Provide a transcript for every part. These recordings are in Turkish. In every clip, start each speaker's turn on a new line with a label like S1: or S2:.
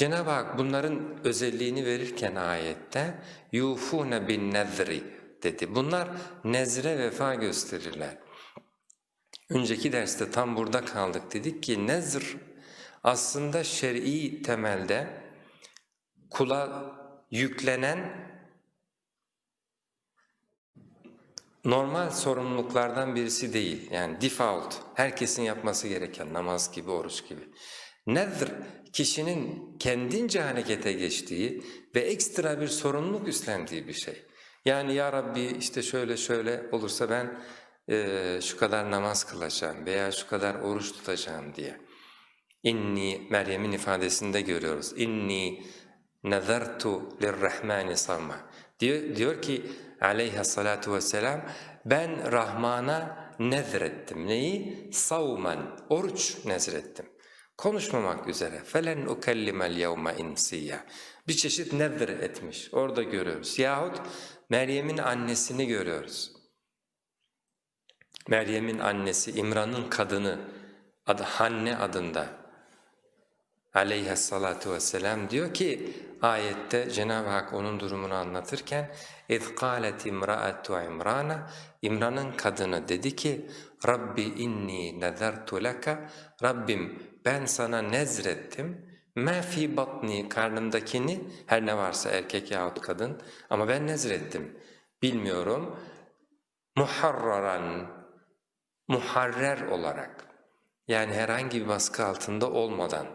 S1: Cenab-ı Hak bunların özelliğini verirken ayette yufune bin nezri dedi. Bunlar nezre vefa gösterirler. Önceki derste tam burada kaldık dedik ki nezr aslında şer'i temelde kula yüklenen normal sorumluluklardan birisi değil. Yani default, herkesin yapması gereken namaz gibi, oruç gibi. Nezr, kişinin kendince harekete geçtiği ve ekstra bir sorumluluk üstlendiği bir şey. Yani ya Rabbi işte şöyle şöyle olursa ben eee, şu kadar namaz kılacağım veya şu kadar oruç tutacağım diye. İnni Meryem'in ifadesinde görüyoruz. İnni nezertu lirrahmani savma. Diyor, diyor ki aleyhissalatu vesselam ben Rahman'a nezrettim. Neyi? Savman, oruç nezrettim Konuşmamak üzere. Felen ukellimel yevme insiyya. Bir çeşit nezr etmiş. Orada görüyoruz. Yahut Meryem'in annesini görüyoruz. Meryem'in annesi İmran'ın kadını adı Hanne adında aleyhissalatu vesselam diyor ki ayette Cenab-ı Hak onun durumunu anlatırken اِذْ قَالَتْ اِمْرَأَةُ عِمْرَانَ İmran'ın kadını dedi ki Rabbi inni nezertu laka Rabbim ben sana nezrettim مَا fi batni karnımdakini her ne varsa erkek yahut kadın ama ben nezrettim bilmiyorum muharraran muharrer olarak yani herhangi bir baskı altında olmadan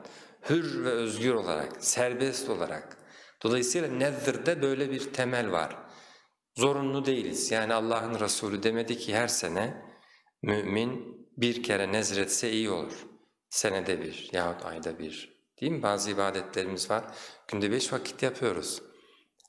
S1: hür ve özgür olarak, serbest olarak. Dolayısıyla nezirde böyle bir temel var. Zorunlu değiliz. Yani Allah'ın Resulü demedi ki her sene mümin bir kere nezretse iyi olur. Senede bir yahut ayda bir. Değil mi? Bazı ibadetlerimiz var. Günde beş vakit yapıyoruz.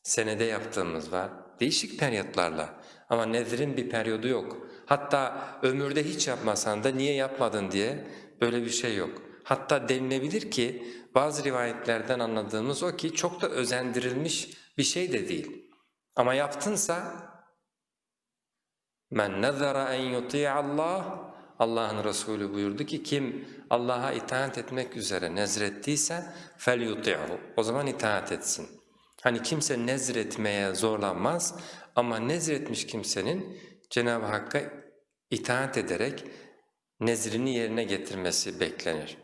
S1: Senede yaptığımız var. Değişik periyotlarla. Ama nezrin bir periyodu yok. Hatta ömürde hiç yapmasan da niye yapmadın diye böyle bir şey yok. Hatta denilebilir ki bazı rivayetlerden anladığımız o ki çok da özendirilmiş bir şey de değil. Ama yaptınsa men nezara en yuti'a Allah Allah'ın Resulü buyurdu ki kim Allah'a itaat etmek üzere nezrettiyse yuti'hu o zaman itaat etsin. Hani kimse nezretmeye zorlanmaz ama nezretmiş kimsenin Cenab-ı Hakk'a itaat ederek nezrini yerine getirmesi beklenir.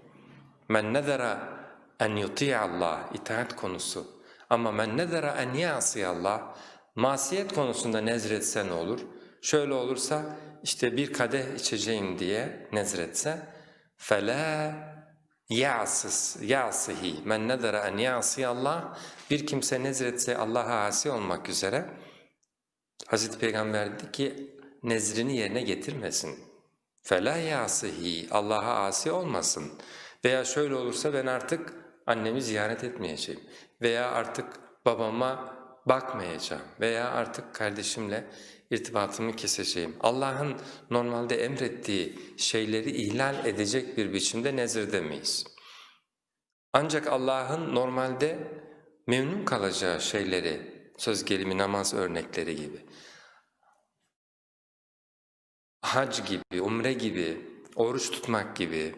S1: Men nezara en yuti'a Allah itaat konusu ama men nezara en ya'si Allah masiyet konusunda nezretse ne olur? Şöyle olursa işte bir kadeh içeceğim diye nezretse fela ya'sis ya'sihi men nezara en ya'si Allah bir kimse nezretse Allah'a asi olmak üzere Hazreti Peygamber dedi ki nezrini yerine getirmesin. فَلَا يَعْصِهِ Allah'a asi olmasın. Veya şöyle olursa ben artık annemi ziyaret etmeyeceğim. Veya artık babama bakmayacağım. Veya artık kardeşimle irtibatımı keseceğim. Allah'ın normalde emrettiği şeyleri ihlal edecek bir biçimde nezir demeyiz. Ancak Allah'ın normalde memnun kalacağı şeyleri, söz gelimi namaz örnekleri gibi, hac gibi, umre gibi, oruç tutmak gibi,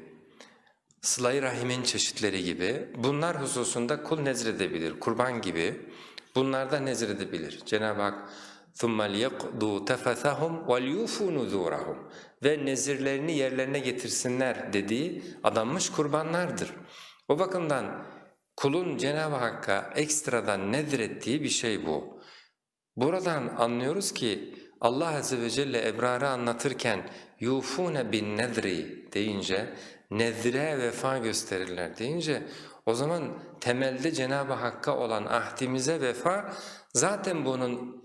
S1: sıla-i rahimin çeşitleri gibi bunlar hususunda kul nezredebilir, kurban gibi bunlarda nezredebilir. Cenab-ı Hak ثُمَّ لِيَقْضُوا تَفَثَهُمْ وَلْيُوفُوا نُذُورَهُمْ Ve nezirlerini yerlerine getirsinler dediği adanmış kurbanlardır. O bakımdan kulun Cenab-ı Hakk'a ekstradan nezrettiği bir şey bu. Buradan anlıyoruz ki Allah Azze ve Celle ebrarı anlatırken yufune bin nedri deyince nezre vefa gösterirler deyince o zaman temelde Cenab-ı Hakk'a olan ahdimize vefa zaten bunun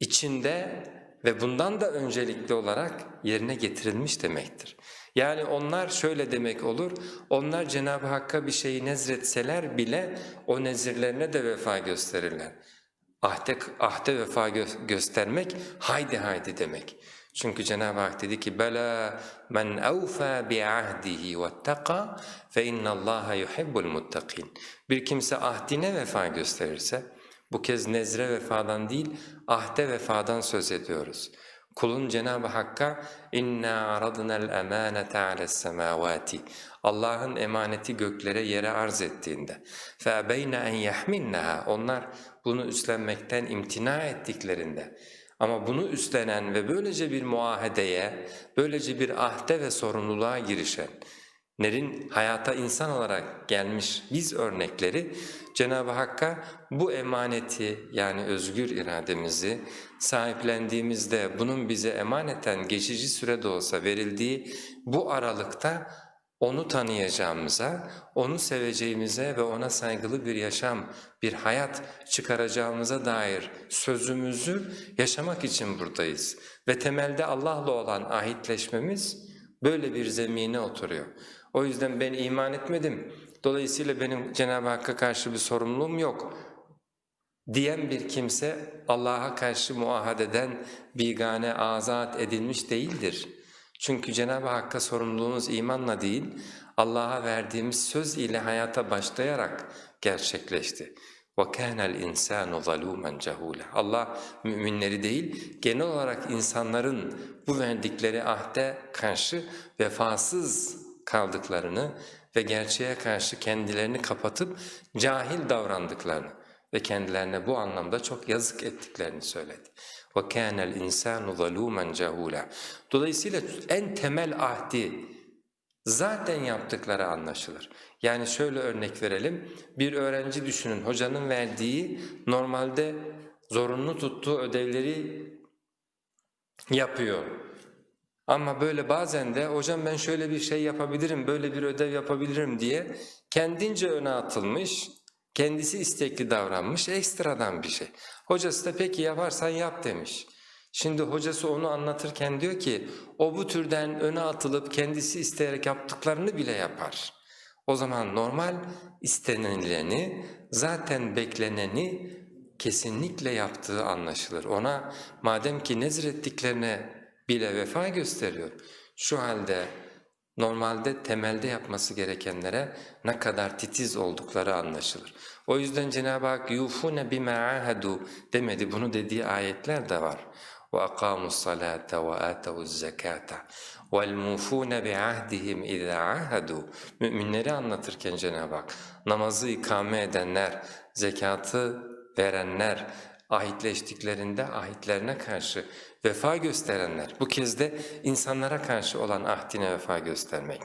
S1: içinde ve bundan da öncelikli olarak yerine getirilmiş demektir. Yani onlar şöyle demek olur, onlar Cenab-ı Hakk'a bir şeyi nezretseler bile o nezirlerine de vefa gösterirler. Ahde, ahde vefa gö göstermek haydi haydi demek. Çünkü Cenab-ı Hak dedi ki bela men awfa bi ahdihi vettaka fe innallaha yuhibbul muttakin. Bir kimse ahdine vefa gösterirse bu kez nezre vefadan değil, ahde vefadan söz ediyoruz. Kulun Cenab-ı Hakk'a inna aradna'l emanete ales semawati. Allah'ın emaneti göklere yere arz ettiğinde fe beyne en yahminha onlar bunu üstlenmekten imtina ettiklerinde ama bunu üstlenen ve böylece bir muahedeye, böylece bir ahde ve sorumluluğa girişen Nerin hayata insan olarak gelmiş biz örnekleri Cenab-ı Hakk'a bu emaneti yani özgür irademizi sahiplendiğimizde bunun bize emaneten geçici sürede olsa verildiği bu aralıkta onu tanıyacağımıza, onu seveceğimize ve ona saygılı bir yaşam, bir hayat çıkaracağımıza dair sözümüzü yaşamak için buradayız. Ve temelde Allah'la olan ahitleşmemiz böyle bir zemine oturuyor. O yüzden ben iman etmedim, dolayısıyla benim Cenab-ı Hakk'a karşı bir sorumluluğum yok diyen bir kimse Allah'a karşı muahadeden bigane azat edilmiş değildir. Çünkü Cenab-ı Hakk'a sorumluluğumuz imanla değil, Allah'a verdiğimiz söz ile hayata başlayarak gerçekleşti. وَكَانَ الْاِنْسَانُ ظَلُومًا جَهُولًا Allah müminleri değil, genel olarak insanların bu verdikleri ahde karşı vefasız kaldıklarını ve gerçeğe karşı kendilerini kapatıp cahil davrandıklarını ve kendilerine bu anlamda çok yazık ettiklerini söyledi. وَكَانَ الْاِنْسَانُ ظَلُومًا جَهُولًا Dolayısıyla en temel ahdi zaten yaptıkları anlaşılır. Yani şöyle örnek verelim, bir öğrenci düşünün, hocanın verdiği normalde zorunlu tuttuğu ödevleri yapıyor. ama böyle bazen de hocam ben şöyle bir şey yapabilirim, böyle bir ödev yapabilirim diye kendince öne atılmış, kendisi istekli davranmış, ekstradan bir şey. Hocası da peki yaparsan yap demiş. Şimdi hocası onu anlatırken diyor ki o bu türden öne atılıp kendisi isteyerek yaptıklarını bile yapar. O zaman normal istenileni zaten bekleneni kesinlikle yaptığı anlaşılır. Ona madem ki nezrettiklerine bile vefa gösteriyor. Şu halde normalde temelde yapması gerekenlere ne kadar titiz oldukları anlaşılır. O yüzden Cenab-ı Hak yufune bima ahadu demedi. Bunu dediği ayetler de var. Atavuz zekata vel mufune bi ahdihim iza ahadu. Müminleri anlatırken Cenab-ı Hak namazı ikame edenler, zekatı verenler, ahitleştiklerinde ahitlerine karşı vefa gösterenler. Bu kez de insanlara karşı olan ahdine vefa göstermek.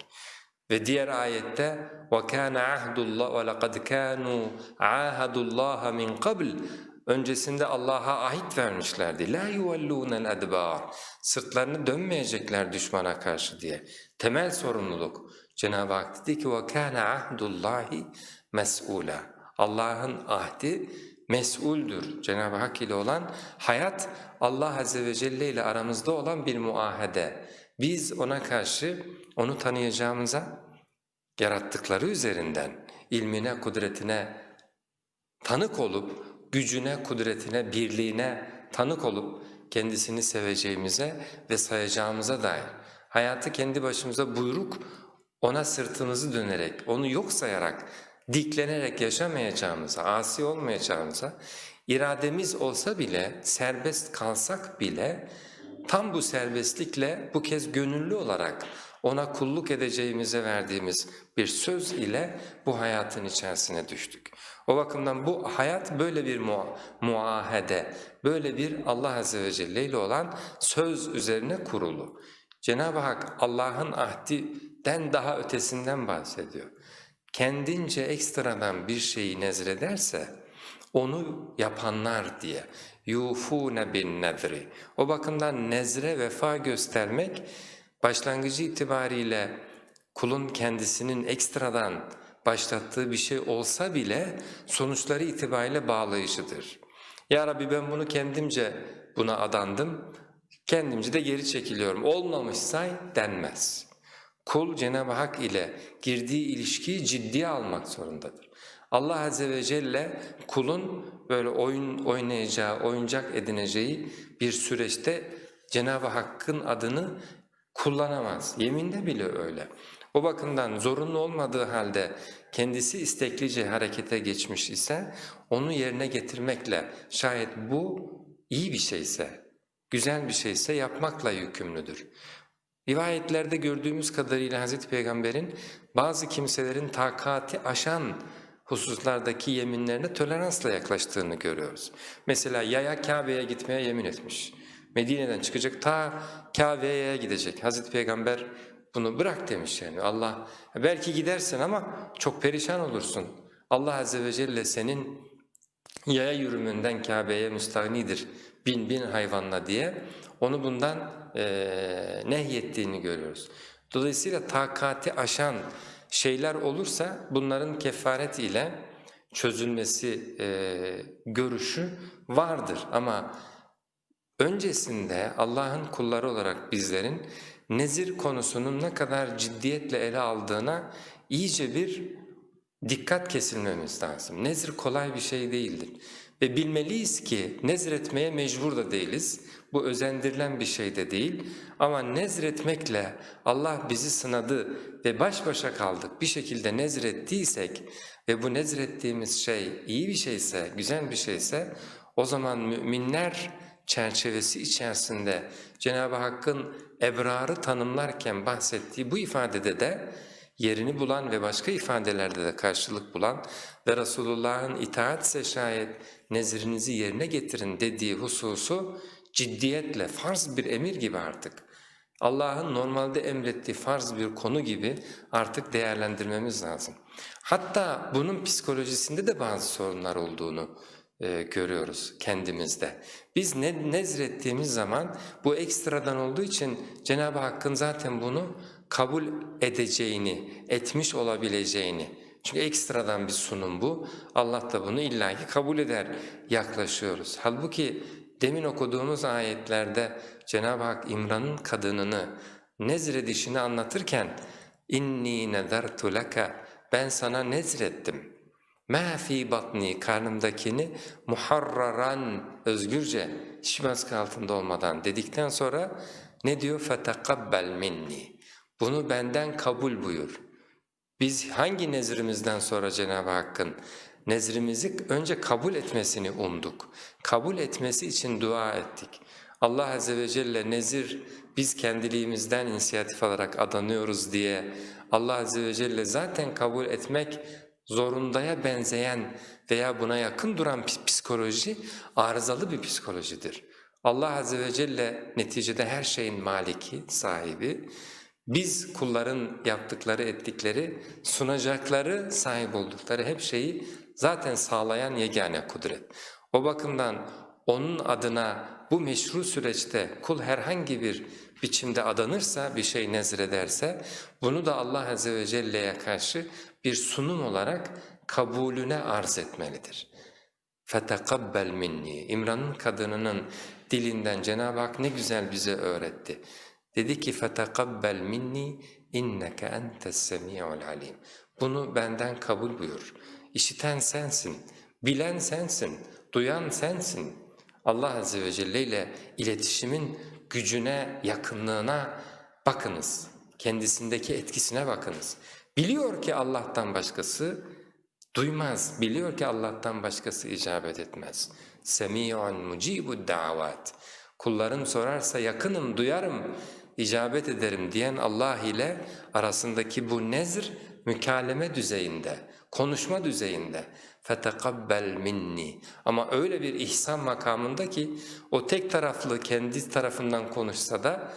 S1: Ve diğer ayette وَكَانَ عَهْدُ اللّٰهِ وَلَقَدْ كَانُوا عَاهَدُ اللّٰهَ مِنْ قَبْلِ Öncesinde Allah'a ahit vermişlerdi. لَا يُوَلُّونَ الْاَدْبَارِ Sırtlarını dönmeyecekler düşmana karşı diye. Temel sorumluluk. Cenab-ı Hak dedi ki وَكَانَ عَهْدُ اللّٰهِ مَسْئُولًا Allah'ın ahdi mesuldür. Cenab-ı Hak ile olan hayat Allah Azze ve Celle ile aramızda olan bir muahede. Biz ona karşı onu tanıyacağımıza yarattıkları üzerinden ilmine, kudretine tanık olup, gücüne, kudretine, birliğine tanık olup kendisini seveceğimize ve sayacağımıza dair hayatı kendi başımıza buyruk ona sırtımızı dönerek, onu yok sayarak, diklenerek yaşamayacağımıza, asi olmayacağımıza, irademiz olsa bile, serbest kalsak bile tam bu serbestlikle bu kez gönüllü olarak ona kulluk edeceğimize verdiğimiz bir söz ile bu hayatın içerisine düştük. O bakımdan bu hayat böyle bir mu muahede, böyle bir Allah Azze ve Celle ile olan söz üzerine kurulu. Cenab-ı Hak Allah'ın ahdiden daha ötesinden bahsediyor. Kendince ekstradan bir şeyi nezrederse onu yapanlar diye yufune bin nedri. O bakımdan nezre vefa göstermek başlangıcı itibariyle kulun kendisinin ekstradan başlattığı bir şey olsa bile sonuçları itibariyle bağlayıcıdır. Ya Rabbi ben bunu kendimce buna adandım, kendimce de geri çekiliyorum. Olmamış say denmez. Kul Cenab-ı Hak ile girdiği ilişkiyi ciddiye almak zorundadır. Allah Azze ve Celle kulun böyle oyun oynayacağı, oyuncak edineceği bir süreçte Cenab-ı Hakk'ın adını kullanamaz. Yeminde bile öyle. O bakımdan zorunlu olmadığı halde kendisi isteklice harekete geçmiş ise onu yerine getirmekle şayet bu iyi bir şeyse, güzel bir şeyse yapmakla yükümlüdür. Rivayetlerde gördüğümüz kadarıyla Hazreti Peygamber'in bazı kimselerin takati aşan hususlardaki yeminlerine toleransla yaklaştığını görüyoruz. Mesela yaya Kabe'ye gitmeye yemin etmiş. Medine'den çıkacak ta Kabe'ye gidecek. Hazreti Peygamber bunu bırak demiş yani Allah belki gidersin ama çok perişan olursun. Allah Azze ve Celle senin yaya yürümünden Kabe'ye müstahnidir bin bin hayvanla diye onu bundan eee nehyettiğini görüyoruz. Dolayısıyla takati aşan şeyler olursa bunların kefaret ile çözülmesi eee, görüşü vardır ama öncesinde Allah'ın kulları olarak bizlerin nezir konusunun ne kadar ciddiyetle ele aldığına iyice bir dikkat kesilmemiz lazım. Nezir kolay bir şey değildir. Ve bilmeliyiz ki nezretmeye mecbur da değiliz. Bu özendirilen bir şey de değil. Ama nezretmekle Allah bizi sınadı ve baş başa kaldık. Bir şekilde nezrettiysek ve bu nezrettiğimiz şey iyi bir şeyse, güzel bir şeyse o zaman müminler çerçevesi içerisinde Cenab-ı Hakk'ın ebrarı tanımlarken bahsettiği bu ifadede de yerini bulan ve başka ifadelerde de karşılık bulan ve Resulullah'ın itaatse şayet nezrinizi yerine getirin dediği hususu ciddiyetle farz bir emir gibi artık Allah'ın normalde emrettiği farz bir konu gibi artık değerlendirmemiz lazım. Hatta bunun psikolojisinde de bazı sorunlar olduğunu e, görüyoruz kendimizde. Biz ne nezrettiğimiz zaman bu ekstradan olduğu için Cenab-ı Hakk'ın zaten bunu kabul edeceğini, etmiş olabileceğini. Çünkü ekstradan bir sunum bu. Allah da bunu illaki kabul eder yaklaşıyoruz. Halbuki demin okuduğumuz ayetlerde Cenab-ı Hak İmran'ın kadınını nezredişini anlatırken inni nedertu laka ben sana nezrettim. Mâ fî batni karnımdakini muharraran özgürce hiç altında olmadan dedikten sonra ne diyor? Fetekabbel minni. Bunu benden kabul buyur. Biz hangi nezrimizden sonra Cenab-ı Hakk'ın nezrimizi önce kabul etmesini umduk. Kabul etmesi için dua ettik. Allah Azze ve Celle nezir biz kendiliğimizden inisiyatif alarak adanıyoruz diye Allah Azze ve Celle zaten kabul etmek zorundaya benzeyen veya buna yakın duran psikoloji arızalı bir psikolojidir. Allah Azze ve Celle neticede her şeyin maliki, sahibi. Biz kulların yaptıkları, ettikleri, sunacakları, sahip oldukları hep şeyi zaten sağlayan yegane kudret. O bakımdan onun adına bu meşru süreçte kul herhangi bir biçimde adanırsa, bir şey nezrederse, bunu da Allah Azze ve Celle'ye karşı bir sunum olarak kabulüne arz etmelidir. فَتَقَبَّلْ minni. İmran'ın kadınının dilinden Cenab-ı Hak ne güzel bize öğretti. Dedi ki fetekabbel minni inneke entes semi'ul alim. Bunu benden kabul buyur. İşiten sensin, bilen sensin, duyan sensin. Allah Azze ve Celle ile iletişimin gücüne, yakınlığına bakınız. Kendisindeki etkisine bakınız. Biliyor ki Allah'tan başkası duymaz, biliyor ki Allah'tan başkası icabet etmez. Semi'un mucibud davat. Kullarım sorarsa yakınım, duyarım icabet ederim diyen Allah ile arasındaki bu nezr mükaleme düzeyinde, konuşma düzeyinde. فَتَقَبَّلْ minni. Ama öyle bir ihsan makamında ki o tek taraflı kendi tarafından konuşsa da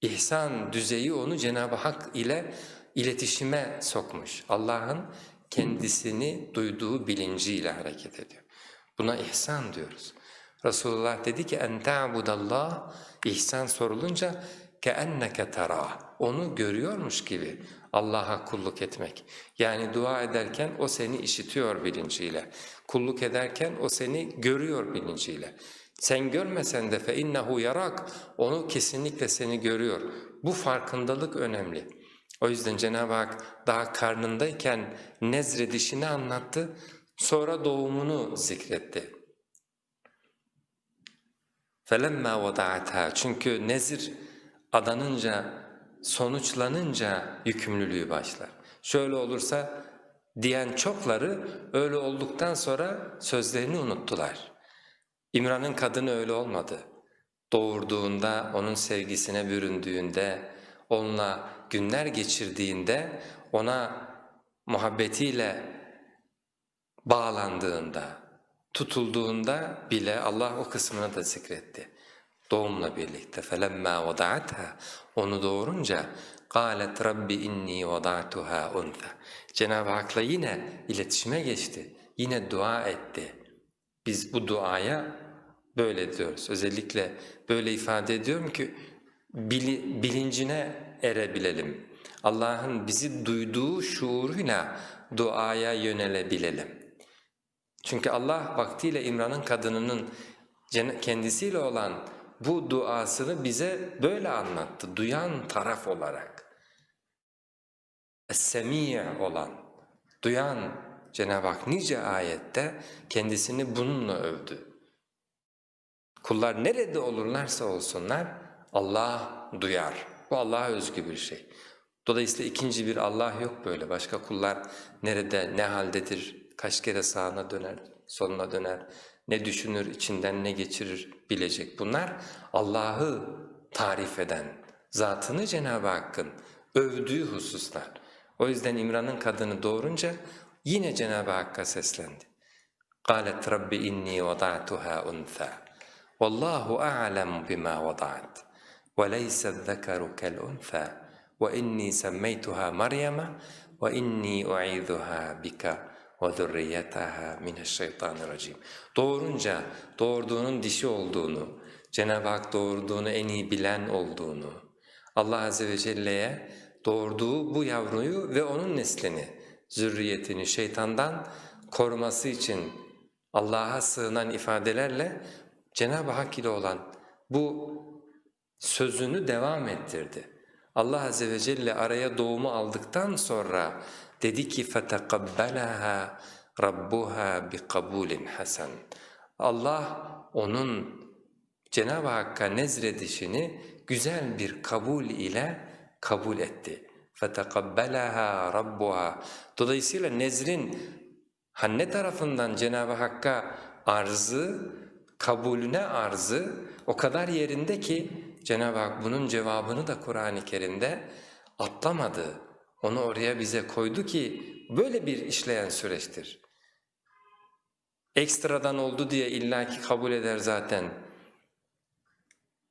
S1: ihsan düzeyi onu Cenab-ı Hak ile iletişime sokmuş. Allah'ın kendisini duyduğu bilinciyle hareket ediyor. Buna ihsan diyoruz. Resulullah dedi ki en ta'budallah ihsan sorulunca keenneke tara. Onu görüyormuş gibi Allah'a kulluk etmek. Yani dua ederken o seni işitiyor bilinciyle. Kulluk ederken o seni görüyor bilinciyle. Sen görmesen de fe innehu yarak onu kesinlikle seni görüyor. Bu farkındalık önemli. O yüzden Cenab-ı Hak daha karnındayken nezredişini anlattı, sonra doğumunu zikretti. فَلَمَّا وَضَعَتْهَا Çünkü nezir adanınca, sonuçlanınca yükümlülüğü başlar. Şöyle olursa diyen çokları öyle olduktan sonra sözlerini unuttular. İmran'ın kadını öyle olmadı. doğurduğunda, onun sevgisine büründüğünde, onunla günler geçirdiğinde, ona muhabbetiyle bağlandığında, tutulduğunda bile Allah o kısmını da zikretti. Doğumla birlikte فَلَمَّا وَضَعَتْهَا Onu doğurunca قَالَتْ رَبِّ اِنِّي وَضَعْتُهَا اُنْثَى Cenab-ı Hak'la yine iletişime geçti. Yine dua etti. Biz bu duaya böyle diyoruz. Özellikle böyle ifade ediyorum ki bili- bilincine erebilelim. Allah'ın bizi duyduğu şuuruyla duaya yönelebilelim. Çünkü Allah vaktiyle İmran'ın kadınının kendisiyle olan bu duasını bize böyle anlattı, duyan taraf olarak. Es-Semi' olan, duyan Cenab-ı Hak nice ayette kendisini bununla övdü. Kullar nerede olurlarsa olsunlar Allah duyar. Bu Allah'a özgü bir şey. Dolayısıyla ikinci bir Allah yok böyle. Başka kullar nerede, ne haldedir, kaç kere sağına döner, soluna döner, ne düşünür, içinden ne geçirir bilecek. Bunlar Allah'ı tarif eden, zatını Cenab-ı Hakk'ın övdüğü hususlar. O yüzden İmran'ın kadını doğurunca yine Cenab-ı Hakk'a seslendi. قالت رب إني وضعتها أنثى والله أعلم بما وضعت وليس الذكر كالأنثى وإني سميتها مريم وإني أعيذها بك ve zürriyetaha mineşşeytanirracim. Doğurunca doğurduğunun dişi olduğunu, Cenab-ı Hak doğurduğunu en iyi bilen olduğunu, Allah Azze ve Celle'ye doğurduğu bu yavruyu ve onun neslini, zürriyetini şeytandan koruması için Allah'a sığınan ifadelerle Cenab-ı Hak ile olan bu sözünü devam ettirdi. Allah Azze ve Celle araya doğumu aldıktan sonra dedi ki فَتَقَبَّلَهَا رَبُّهَا بِقَبُولٍ حَسَنٍ Allah onun Cenab-ı Hakk'a nezredişini güzel bir kabul ile kabul etti. فَتَقَبَّلَهَا رَبُّهَا Dolayısıyla nezrin Hanne tarafından Cenab-ı Hakk'a arzı, kabulüne arzı o kadar yerinde ki Cenab-ı Hak bunun cevabını da Kur'an-ı Kerim'de atlamadı. Onu oraya bize koydu ki böyle bir işleyen süreçtir. Ekstradan oldu diye illaki kabul eder zaten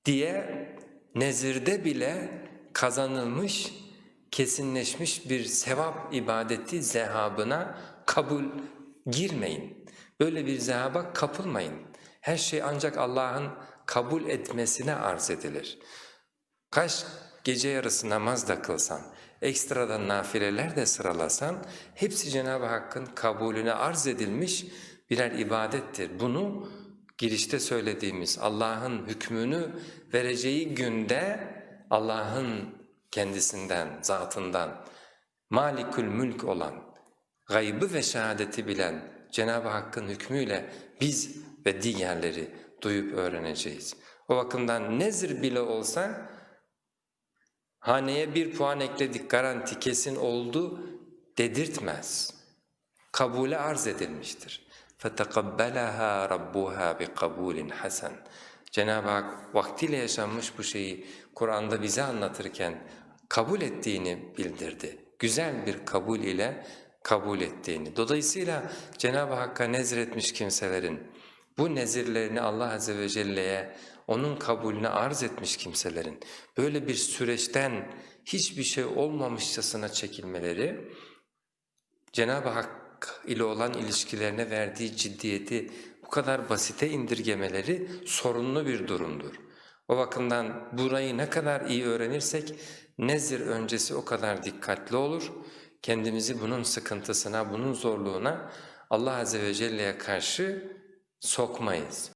S1: diye nezirde bile kazanılmış, kesinleşmiş bir sevap ibadeti zehabına kabul girmeyin. Böyle bir zehaba kapılmayın. Her şey ancak Allah'ın kabul etmesine arz edilir. Kaç gece yarısı namaz da kılsan, ekstradan nafileler de sıralasan, hepsi Cenab-ı Hakk'ın kabulüne arz edilmiş birer ibadettir. Bunu girişte söylediğimiz Allah'ın hükmünü vereceği günde Allah'ın kendisinden, zatından, malikül mülk olan, gaybı ve şehadeti bilen Cenab-ı Hakk'ın hükmüyle biz ve diğerleri duyup öğreneceğiz. O bakımdan nezir bile olsa haneye bir puan ekledik garanti kesin oldu dedirtmez. Kabule arz edilmiştir. فَتَقَبَّلَهَا رَبُّهَا بِقَبُولٍ حَسَنٍ Cenab-ı Hak vaktiyle yaşanmış bu şeyi Kur'an'da bize anlatırken kabul ettiğini bildirdi. Güzel bir kabul ile kabul ettiğini. Dolayısıyla Cenab-ı Hakk'a nezretmiş kimselerin bu nezirlerini Allah Azze ve Celle'ye onun kabulüne arz etmiş kimselerin böyle bir süreçten hiçbir şey olmamışçasına çekilmeleri Cenab-ı Hak ile olan ilişkilerine verdiği ciddiyeti bu kadar basite indirgemeleri sorunlu bir durumdur. O bakımdan burayı ne kadar iyi öğrenirsek nezir öncesi o kadar dikkatli olur. Kendimizi bunun sıkıntısına, bunun zorluğuna Allah Azze ve Celle'ye karşı sokmayız.